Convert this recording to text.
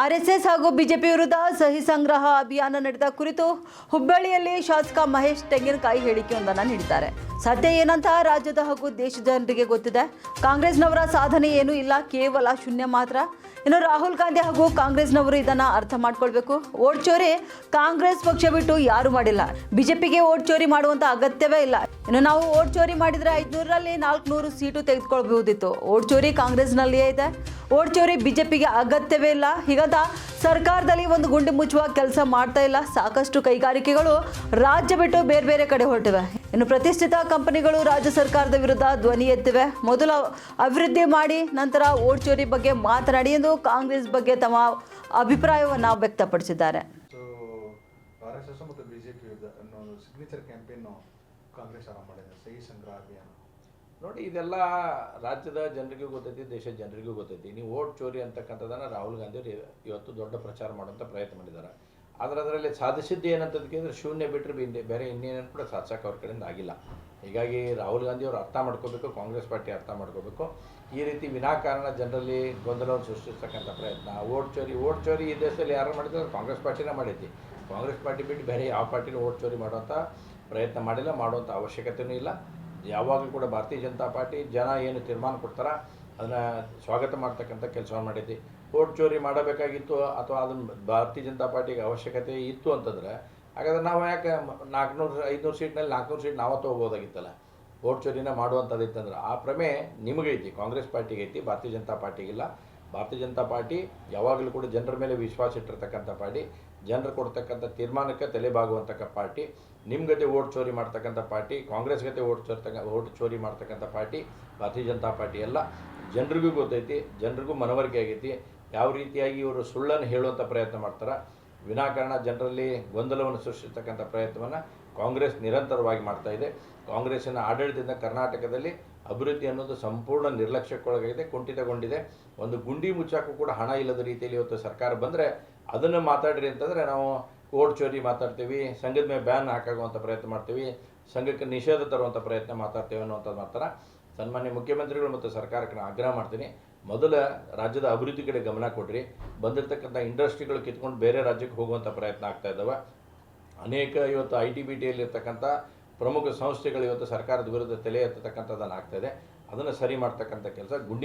RSS ಹಾಗೂ BJP ವಿರುದ್ಧ ಸಹಿ ಸಂಗ್ರಹ ಅಭಿಯಾನ ನಡೆದ ಕುರಿತು ಹುಬ್ಬಳ್ಳಿಯಲ್ಲಿ ಶಾಸಕ ಮಹೇಶ್ ತೆಂಗಿನಕಾಯಿ ಹೇಳಿಕೆಯೊಂದನ್ನು ನೀಡಿದ್ದಾರೆ. ಸದ್ಯ ಏನಂತ ರಾಜ್ಯದ ಹಾಗೂ ದೇಶದ ಜನರಿಗೆ ಗೊತ್ತಿದೆ. ಕಾಂಗ್ರೆಸ್ನವರ ಸಾಧನೆ ಏನೂ ಇಲ್ಲ, ಕೇವಲ ಶೂನ್ಯ ಮಾತ್ರ. ಇನ್ನು ರಾಹುಲ್ ಗಾಂಧಿ ಹಾಗೂ ಕಾಂಗ್ರೆಸ್ನವರು ಇದನ್ನು ಅರ್ಥ ಮಾಡ್ಕೊಳ್ಬೇಕು. ಓಟ್ ಚೋರಿ ಕಾಂಗ್ರೆಸ್ ಪಕ್ಷ ಬಿಟ್ಟು ಯಾರು ಮಾಡಿಲ್ಲ. ಬಿಜೆಪಿಗೆ ಓಟ್ ಚೋರಿ ಮಾಡುವಂತ ಅಗತ್ಯವೇ ಇಲ್ಲ. ಇನ್ನು ನಾವು ಓಟ್ ಚೋರಿ ಮಾಡಿದ್ರೆ ಐದುನೂರಲ್ಲಿ ನಾಲ್ಕುನೂರು ಸೀಟು ತೆಗೆದುಕೊಳ್ಬಹುದಿತ್ತು. ಓಟ್ ಚೋರಿ ಕಾಂಗ್ರೆಸ್ನಲ್ಲಿಯೇ ಇದೆ. ಓಟ್ ಚೋರಿ ಬಿಜೆಪಿಗೆ ಅಗತ್ಯವೇ ಇಲ್ಲ. ಹೀಗಂತ ಸರ್ಕಾರದಲ್ಲಿ ಒಂದು ಗುಂಡಿ ಮುಚ್ಚುವ ಕೆಲಸ ಮಾಡ್ತಾ ಇಲ್ಲ. ಸಾಕಷ್ಟು ಕೈಗಾರಿಕೆಗಳು ರಾಜ್ಯ ಬಿಟ್ಟು ಬೇರೆ ಬೇರೆ ಕಡೆ ಹೊರಟಿವೆ. ಇನ್ನು ಪ್ರತಿಷ್ಠಿತ ಕಂಪನಿಗಳು ರಾಜ್ಯ ಸರ್ಕಾರದ ವಿರುದ್ಧ ಧ್ವನಿ ಎತ್ತಿವೆ. ಮೊದಲು ಅಭಿವೃದ್ಧಿ ಮಾಡಿ, ನಂತರ ಓಟ್ ಚೋರಿ ಬಗ್ಗೆ ಮಾತನಾಡಿ ಎಂದು ಕಾಂಗ್ರೆಸ್ ಬಗ್ಗೆ ತಮ್ಮ ಅಭಿಪ್ರಾಯವನ್ನು ವ್ಯಕ್ತಪಡಿಸಿದ್ದಾರೆ. ಕಾಂಗ್ರೆಸ್ ಆರಂಭ ಮಾಡಿದೆ. ಸಹಿ ಸಂಗ್ರಹ ಅಭಿಯಾನ. ನೋಡಿ, ಇದೆಲ್ಲ ರಾಜ್ಯದ ಜನರಿಗೂ ಗೊತ್ತೈತಿ, ದೇಶದ ಜನರಿಗೂ ಗೊತ್ತೈತಿ. ನೀವು ಓಟ್ ಚೋರಿ ಅಂತಕ್ಕಂಥದ್ದನ್ನು ರಾಹುಲ್ ಗಾಂಧಿ ಅವರು ಇವತ್ತು ದೊಡ್ಡ ಪ್ರಚಾರ ಮಾಡುವಂಥ ಪ್ರಯತ್ನ ಮಾಡಿದ್ದಾರೆ. ಆದರೆ ಅದರಲ್ಲಿ ಸಾಧಿಸಿದ್ದು ಏನಂತದ್ದು ಕೇಳಿದ್ರೆ, ಶೂನ್ಯ ಬಿಟ್ಟರೆ ಬಿಂದೆ ಬೇರೆ ಇನ್ನೇನು ಕೂಡ ಸಾಧಿಸೋಕೆ ಅವ್ರ ಕಡೆಯಿಂದ ಆಗಿಲ್ಲ. ಹೀಗಾಗಿ ರಾಹುಲ್ ಗಾಂಧಿ ಅವರು ಅರ್ಥ ಮಾಡ್ಕೋಬೇಕು, ಕಾಂಗ್ರೆಸ್ ಪಾರ್ಟಿ ಅರ್ಥ ಮಾಡ್ಕೋಬೇಕು. ಈ ರೀತಿ ವಿನಾಕಾರಣ ಜನರಲ್ಲಿ ಗೊಂದಲವನ್ನು ಸೃಷ್ಟಿಸ್ತಕ್ಕಂಥ ಪ್ರಯತ್ನ. ಓಟ್ ಚೋರಿ ಓಟ್ ಚೋರಿ ಈ ದೇಶದಲ್ಲಿ ಯಾರು ಮಾಡಿದ್ರು? ಕಾಂಗ್ರೆಸ್ ಪಾರ್ಟಿನೇ ಮಾಡೈತಿ ಕಾಂಗ್ರೆಸ್ ಪಾರ್ಟಿ ಬಿಟ್ಟು ಬೇರೆ ಯಾವ ಪಾರ್ಟಿನೂ ಓಟ್ ಚೋರಿ ಮಾಡುವಂಥ ಪ್ರಯತ್ನ ಮಾಡಿಲ್ಲ ಮಾಡುವಂಥ ಅವಶ್ಯಕತೆಯೂ ಇಲ್ಲ. ಯಾವಾಗಲೂ ಕೂಡ ಭಾರತೀಯ ಜನತಾ ಪಾರ್ಟಿ ಜನ ಏನು ತೀರ್ಮಾನ ಕೊಡ್ತಾರ, ಅದನ್ನು ಸ್ವಾಗತ ಮಾಡ್ತಕ್ಕಂಥ ಕೆಲಸವನ್ನು ಮಾಡೈತಿ ಓಟ್ ಚೋರಿ ಮಾಡಬೇಕಾಗಿತ್ತು ಅಥವಾ ಅದನ್ನು ಭಾರತೀಯ ಜನತಾ ಪಾರ್ಟಿಗೆ ಅವಶ್ಯಕತೆ ಇತ್ತು ಅಂತಂದ್ರೆ, ಹಾಗಾದ್ರೆ ನಾವು ಯಾಕೆ ನಾಲ್ಕುನೂರು, ಐದುನೂರು ಸೀಟ್ನಲ್ಲಿ ನಾಲ್ಕುನೂರು ಸೀಟ್ ನಾವೇ ತೊಗೋಬೋದಾಗಿತ್ತಲ್ಲ ಓಟ್ ಚೋರಿನ ಮಾಡುವಂಥದ್ದಿತ್ತಂದ್ರೆ, ಆ ಪ್ರಮೇ ನಿಮಗೈತಿ, ಕಾಂಗ್ರೆಸ್ ಪಾರ್ಟಿಗೆ ಐತಿ ಭಾರತೀಯ ಜನತಾ ಪಾರ್ಟಿಗಿಲ್ಲ. ಭಾರತೀಯ ಜನತಾ ಪಾರ್ಟಿ ಯಾವಾಗಲೂ ಕೂಡ ಜನರ ಮೇಲೆ ವಿಶ್ವಾಸ ಇಟ್ಟಿರ್ತಕ್ಕಂಥ ಪಾರ್ಟಿ, ಜನರು ಕೊಡ್ತಕ್ಕಂಥ ತೀರ್ಮಾನಕ್ಕೆ ತಲೆಬಾಗುವಂತಕ್ಕ ಪಾರ್ಟಿ, ನಿಮ್ಮ ಗತೆ ಓಟ್ ಚೋರಿ ಮಾಡ್ತಕ್ಕಂಥ ಪಾರ್ಟಿ, ಕಾಂಗ್ರೆಸ್ ಗತೆ ಓಟ್ ಚೋರ್ತಕ್ಕ, ಓಟ್ ಚೋರಿ ಮಾಡ್ತಕ್ಕಂಥ ಪಾರ್ಟಿ, ಭಾರತೀಯ ಜನತಾ ಪಾರ್ಟಿ ಎಲ್ಲ ಜನರಿಗೂ ಗೊತ್ತೈತಿ, ಜನರಿಗೂ ಮನವರಿಕೆ ಆಗೈತಿ. ಯಾವ ರೀತಿಯಾಗಿ ಇವರು ಸುಳ್ಳನ್ನು ಹೇಳುವಂಥ ಪ್ರಯತ್ನ ಮಾಡ್ತಾರೆ, ವಿನಾಕಾರಣ ಜನರಲ್ಲಿ ಗೊಂದಲವನ್ನು ಸೃಷ್ಟಿಸ್ತಕ್ಕಂಥ ಪ್ರಯತ್ನವನ್ನು ಕಾಂಗ್ರೆಸ್ ನಿರಂತರವಾಗಿ ಮಾಡ್ತಾ ಇದೆ. ಕಾಂಗ್ರೆಸ್ಸಿನ ಆಡಳಿತದಿಂದ ಕರ್ನಾಟಕದಲ್ಲಿ ಅಭಿವೃದ್ಧಿ ಅನ್ನೋದು ಸಂಪೂರ್ಣ ನಿರ್ಲಕ್ಷ್ಯಕ್ಕೊಳಗಾಗಿದೆ, ಕುಂಠಿತಗೊಂಡಿದೆ. ಒಂದು ಗುಂಡಿ ಮುಚ್ಚಾಕು ಕೂಡ ಹಣ ಇಲ್ಲದ ರೀತಿಯಲ್ಲಿ ಇವತ್ತು ಸರ್ಕಾರ ಬಂದರೆ ಅದನ್ನು ಮಾತಾಡ್ರಿ ಅಂತಂದರೆ ನಾವು ಕೋರ್ಟ್ ಚೋರಿ ಮಾತಾಡ್ತೀವಿ, ಸಂಘದ ಮೇಲೆ ಬ್ಯಾನ್ ಹಾಕಾಗುವಂಥ ಪ್ರಯತ್ನ ಮಾಡ್ತೀವಿ, ಸಂಘಕ್ಕೆ ನಿಷೇಧ ತರುವಂಥ ಪ್ರಯತ್ನ ಮಾತಾಡ್ತೇವೆ ಅನ್ನುವಂಥದ್ದು ಮಾತ್ರ. ಸನ್ಮಾನ್ಯ ಮುಖ್ಯಮಂತ್ರಿಗಳು ಮತ್ತು ಸರ್ಕಾರಕ್ಕೆ ನಾನು ಆಗ್ರಹ ಮಾಡ್ತೀನಿ. ಮೊದಲ ರಾಜ್ಯದ ಅಭಿವೃದ್ಧಿ ಕಡೆ ಗಮನ ಕೊಡ್ರಿ. ಬಂದಿರತಕ್ಕಂಥ ಇಂಡಸ್ಟ್ರಿಗಳು ಕಿತ್ಕೊಂಡು ಬೇರೆ ರಾಜ್ಯಕ್ಕೆ ಹೋಗುವಂಥ ಪ್ರಯತ್ನ ಆಗ್ತಾ ಇದ್ದಾವೆ ಅನೇಕ ಇವತ್ತು ಐ ಟಿ ಬಿ ಟಿಯಲ್ಲಿರ್ತಕ್ಕಂಥ ಪ್ರಮುಖ ಸಂಸ್ಥೆಗಳು ಇವತ್ತು ಸರ್ಕಾರದ ವಿರುದ್ಧ ತಲೆ ಎತ್ತತಕ್ಕಂಥದ್ದನ್ನು ಆಗ್ತಾಯಿದೆ ಅದನ್ನು ಸರಿ ಮಾಡ್ತಕ್ಕಂಥ ಕೆಲಸ ಗುಂಡಿ